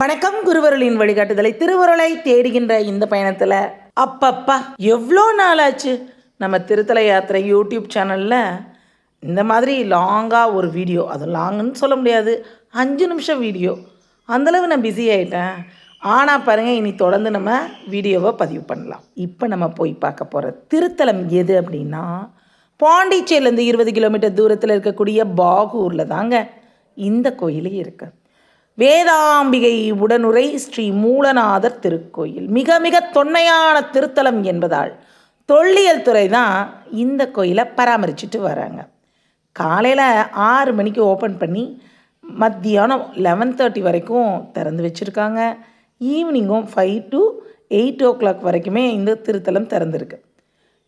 வணக்கம் குருவருளின் வழிகாட்டுதலை. திருவருளை தேடுகின்ற இந்த பயணத்தில் அப்பப்பா எவ்வளோ நாளாச்சு? நம்ம திருத்தல யாத்திரை யூடியூப் சேனலில். இந்த மாதிரி லாங்காக ஒரு வீடியோ அது லாங்குன்னு சொல்ல முடியாது அஞ்சு நிமிஷம் வீடியோ. அந்தளவு நான் பிஸி ஆகிட்டேன் ஆனால் பாருங்கள் இனி தொடர்ந்து நம்ம வீடியோவை பதிவு பண்ணலாம். இப்போ நம்ம போய் பார்க்க போகிற திருத்தலம் எது அப்படின்னா பாண்டிச்சேரிலேருந்து இருபது கிலோமீட்டர் தூரத்தில் இருக்கக்கூடிய பாகூரில் தாங்க இந்த கோயிலே இருக்குது வேதாம்பிகை உடனுரை ஸ்ரீ மூலநாதர் திருக்கோயில். மிக மிக தொன்மையான திருத்தலம் என்பதால் தொல்லியல் துறை தான் இந்த கோயிலை பராமரிச்சுட்டு வராங்க. காலையில் ஆறு மணிக்கு ஓப்பன் பண்ணி மத்தியானம் லெவன் தேர்ட்டி வரைக்கும் திறந்து வச்சுருக்காங்க. ஈவினிங்கும் five to eight o'clock வரைக்குமே இந்த திருத்தலம் திறந்துருக்கு.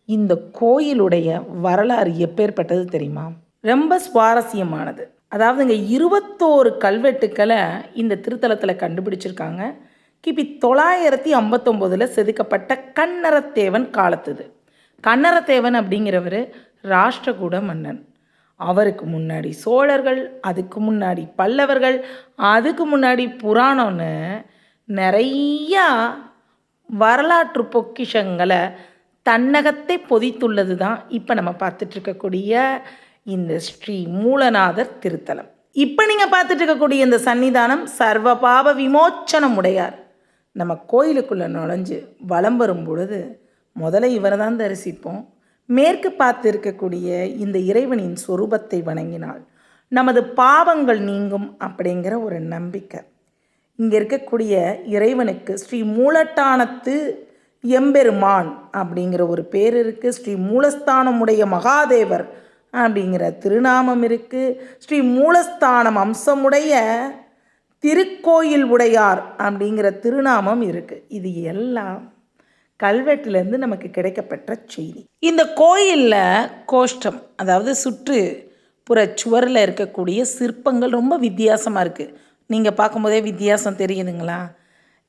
இந்த கோயிலுடைய வரலாறு எப்பேற்பட்டது தெரியுமா? ரொம்ப சுவாரஸ்யமானது. அதாவதுங்க இருபத்தோரு கல்வெட்டுக்களை இந்த திருத்தலத்தில் கண்டுபிடிச்சிருக்காங்க. கிபி தொள்ளாயிரத்தி ஐம்பத்தொம்போதில் செதுக்கப்பட்ட கண்ணரத்தேவன் காலத்துது. கண்ணரத்தேவன் அப்படிங்கிறவர் ராஷ்டிரகூட மன்னன். அவருக்கு முன்னாடி சோழர்கள் அதுக்கு முன்னாடி பல்லவர்கள் அதுக்கு முன்னாடி புராணம்னு நிறையா வரலாற்று பொக்கிஷங்களை தன்னகத்தை பொதித்துள்ளது தான் இப்போ நம்ம பார்த்துட்ருக்கக்கூடிய இந்த ஸ்ரீ மூலநாதர் திருத்தலம். இப்போ நீங்கள் பார்த்துட்டு இருக்கக்கூடிய இந்த சன்னிதானம் சர்வ பாவ விமோச்சனம் உடையார். நம்ம கோயிலுக்குள்ளே நுழைஞ்சு வலம் வரும் பொழுது முதல்ல இவரை தான் தரிசிப்போம். மேற்கு பார்த்து இருக்கக்கூடிய இந்த இறைவனின் சொரூபத்தை வணங்கினால் நமது பாவங்கள் நீங்கும் அப்படிங்கிற ஒரு நம்பிக்கை. இங்கே இருக்கக்கூடிய இறைவனுக்கு ஸ்ரீ மூலட்டானத்து எம்பெருமான் அப்படிங்கிற ஒரு பேர் இருக்குது ஸ்ரீ மூலஸ்தானமுடைய மகாதேவர் அப்படிங்கிற திருநாமம் இருக்குது ஸ்ரீ மூலஸ்தானம் அம்சமுடைய திருக்கோயில் உடையார் அப்படிங்கிற திருநாமம் இருக்குது இது எல்லாம் கல்வெட்டிலேருந்து நமக்கு கிடைக்கப்பெற்ற செய்தி. இந்த கோயிலில் கோஷ்டம் அதாவது சுற்று புற சுவரில் இருக்கக்கூடிய சிற்பங்கள் ரொம்ப வித்தியாசமாக இருக்குது நீங்கள் பார்க்கும்போதே வித்தியாசம் தெரியுதுங்களா?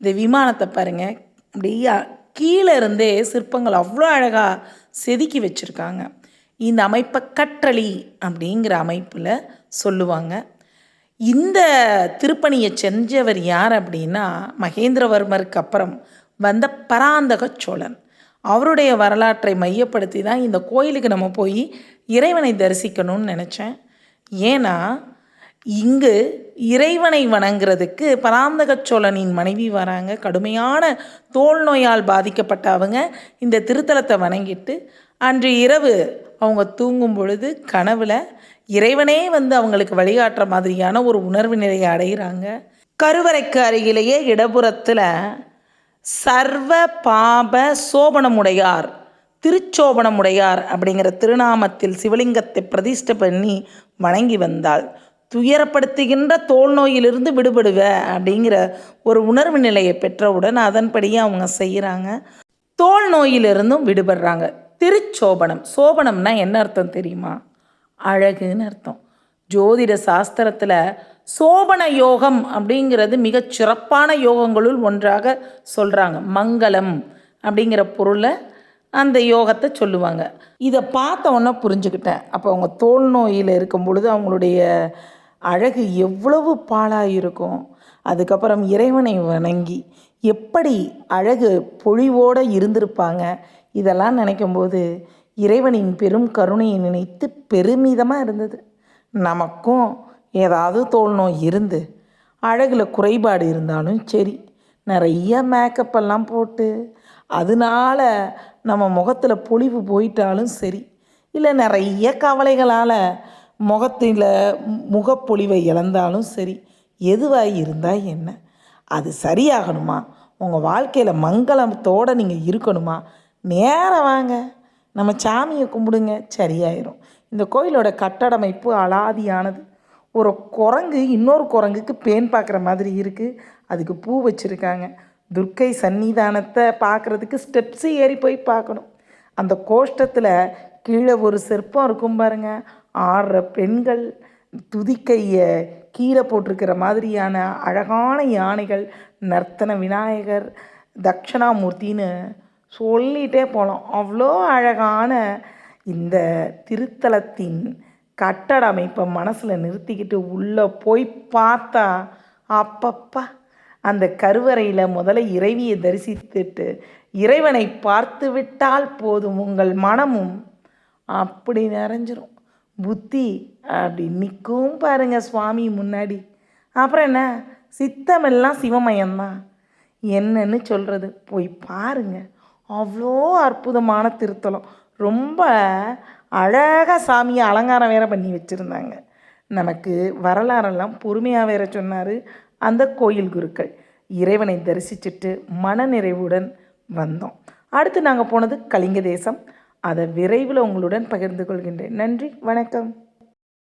இந்த விமானத்தை பாருங்கள் அப்படியே கீழே இருந்தே சிற்பங்கள் அவ்வளோ அழகாக செதுக்கி வச்சுருக்காங்க. இந்த அமைப்பை கற்றளி அப்படிங்கிற அமைப்பில் சொல்லுவாங்க. இந்த திருப்பணியை செஞ்சவர் யார் அப்படின்னா மகேந்திரவர்மருக்கு அப்புறம் வந்த பராந்தக சோழன். அவருடைய வரலாற்றை மையப்படுத்தி தான் இந்த கோயிலுக்கு நம்ம போய் இறைவனை தரிசிக்கணும்னு நினச்சேன். ஏன்னா இங்கு இறைவனை வணங்குறதுக்கு பராந்தக சோழனின் மனைவி வராங்க. கடுமையான தோல் நோயால் பாதிக்கப்பட்ட அவங்க இந்த திருத்தலத்தை வணங்கிட்டு அன்று இரவு அவங்க தூங்கும் பொழுது கனவில் இறைவனே வந்து அவங்களுக்கு வழிகாட்டுற மாதிரியான ஒரு உணர்வு நிலையை அடைகிறாங்க கருவறைக்கு அருகிலேயே இடப்புறத்தில் சர்வ பாப சோபனமுடையார் திருச்சோபனமுடையார் அப்படிங்கிற திருநாமத்தில் சிவலிங்கத்தை பிரதிஷ்டை பண்ணி வணங்கி வந்தாள். துயரப்படுத்துகின்ற தோல் நோயிலிருந்து விடுபடுவ அப்படிங்கிற ஒரு உணர்வு நிலையை பெற்றவுடன் அதன்படியே அவங்க செய்கிறாங்க தோல் நோயிலிருந்தும் விடுபடுறாங்க. திருச்சோபனம். சோபனம்னா என்ன அர்த்தம் தெரியுமா? அழகுன்னு அர்த்தம். ஜோதிட சாஸ்திரத்தில் சோபன யோகம் அப்படிங்கிறது மிகச் சிறப்பான யோகங்களுள் ஒன்றாக சொல்கிறாங்க மங்களம் அப்படிங்கிற பொருளை அந்த யோகத்தை சொல்லுவாங்க. இதை பார்த்த உடனே புரிஞ்சுக்கிட்டேன். அப்போ அவங்க தோல் நோயில் இருக்கும் பொழுது அவங்களுடைய அழகு எவ்வளவு பாழாக இருக்கும் அதுக்கப்புறம் இறைவனை வணங்கி எப்படி அழகு பொழிவோடு இருந்திருப்பாங்க. இதெல்லாம் நினைக்கும்போது இறைவனின் பெரும் கருணையை நினைத்து பெருமிதமாக இருந்தது. நமக்கும் ஏதாவது தோல் நோய் இருந்து அழகில் குறைபாடு இருந்தாலும் சரி நிறைய மேக்கப் எல்லாம் போட்டு அதனால நம்ம முகத்தில் பொழிவு போயிட்டாலும் சரி இல்லை நிறைய கவலைகளால் முகத்தில் முகப்பொலிவை இழந்தாலும் சரி எதுவாக இருந்தால் என்ன? அது சரியாகணுமா? உங்கள் வாழ்க்கையில் மங்களத்தோடு நீங்கள் இருக்கணுமா? நேரம் வாங்க. நம்ம சாமியை கும்பிடுங்க. சரியாயிரும். இந்த கோயிலோட கட்டடமைப்பு அலாதியானது. ஒரு குரங்கு இன்னொரு குரங்குக்கு பேன் பார்க்குற மாதிரி இருக்குது அதுக்கு பூ வச்சுருக்காங்க. துர்க்கை சன்னிதானத்தை பார்க்குறதுக்கு ஸ்டெப்ஸு ஏறி போய் பார்க்கணும். அந்த கோஷ்டத்தில் கீழே ஒரு சிற்பம் இருக்கும் பாருங்க. ஆடுற பெண்கள் துதிக்கையை கீழே போட்டிருக்கிற மாதிரியான அழகான யானைகள் நர்த்தன விநாயகர் தட்சிணாமூர்த்தின்னு சொல்லிகிட்டே போகலாம் அவ்வளோ அழகான இந்த திருத்தலத்தின் கட்டட அமைப்பை மனசில் நிறுத்திக்கிட்டு உள்ளே போய் பார்த்தா அப்பப்பா அந்த கருவறையில் முதல்ல இறைவியை தரிசித்துட்டு இறைவனை பார்த்து விட்டால் போதும் உங்கள் மனமும். அப்படி நிறைஞ்சிரும். புத்தி அப்படி நிற்கும் பாருங்க சுவாமி முன்னாடி. அப்புறம் என்ன? சித்தமெல்லாம் சிவமயம்தான். என்னன்னு சொல்கிறது போய் பாருங்க. அவ்வளோ அற்புதமான திருத்தலம். ரொம்ப அழகாக சாமியை அலங்காரம் வேற பண்ணி வச்சுருந்தாங்க. நமக்கு வரலாறெல்லாம் பொறுமையாக வேற சொன்னார் அந்த கோயில் குருக்கள். இறைவனை தரிசிச்சுட்டு மனநிறைவுடன் வந்தோம். அடுத்து நாங்கள் போனது கலிங்க தேசம் அதை விரைவில் உங்களுடன் பகிர்ந்து கொள்கின்றேன். நன்றி வணக்கம்.